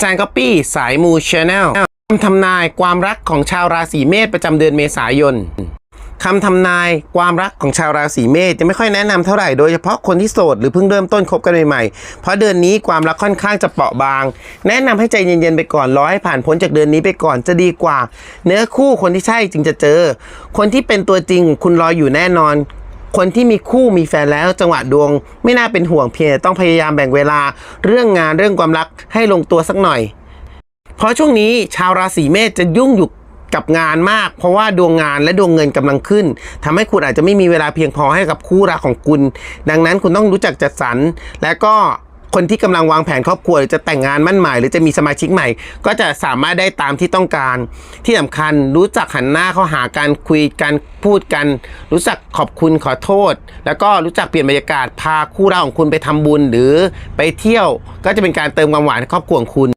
อาจารย์ก๊อปปี้สายมูชแนลคำทำนายความรักของชาวราศีเมษประจำเดือนเมษายนคำทำนายความรักของชาวราศีเมษจะไม่ค่อยแนะนำเท่าไหร่โดยเฉพาะคนที่โสดหรือเพิ่งเริ่มต้นคบกันใหม่ๆ เพราะเดือนนี้ความรักค่อนข้างจะเปราะบาง แนะนำให้ใจเย็นๆไปก่อนรอให้ผ่านพ้นจากเดือนนี้ไปก่อนจะดีกว่า เนื้อคู่คนที่ใช่จึงจะเจอ คนที่เป็นตัวจริงคุณรออยู่แน่นอน คนที่มีคู่มีแฟนแล้วจังหวะดวง ไม่น่าเป็นห่วงเพียงต่ต้องพยายามแบ่งเวลาเรื่องงานเรื่องความรักให้ลงตัวสักหน่อย เพราะช่วงนี้ชาวราศีเมษจะยุ่งอยู่กับงานมาก เพราะว่าดวงงานและดวงเงินกำลังขึ้นทำให้คุณอาจจะไม่มีเวลาเพียงพอให้กับคู่รักของคุณ ดังนั้นคุณต้องรู้จักจัดสรรและก็ คนที่กำลังวางแผนครอบครัวหรือจะแต่งงานมั่นหมายหรือจะมีสมาชิกใหม่ ก็จะสามารถได้ตามที่ต้องการ ที่สำคัญรู้จักหันหน้าเข้าหาการคุยกันพูดกัน รู้จักขอบคุณขอโทษ แล้วก็รู้จักเปลี่ยนบรรยากาศพาคู่รักของคุณไปทำบุญหรือไปเที่ยว ก็จะเป็นการเติมความหวานครอบครัวของคุณ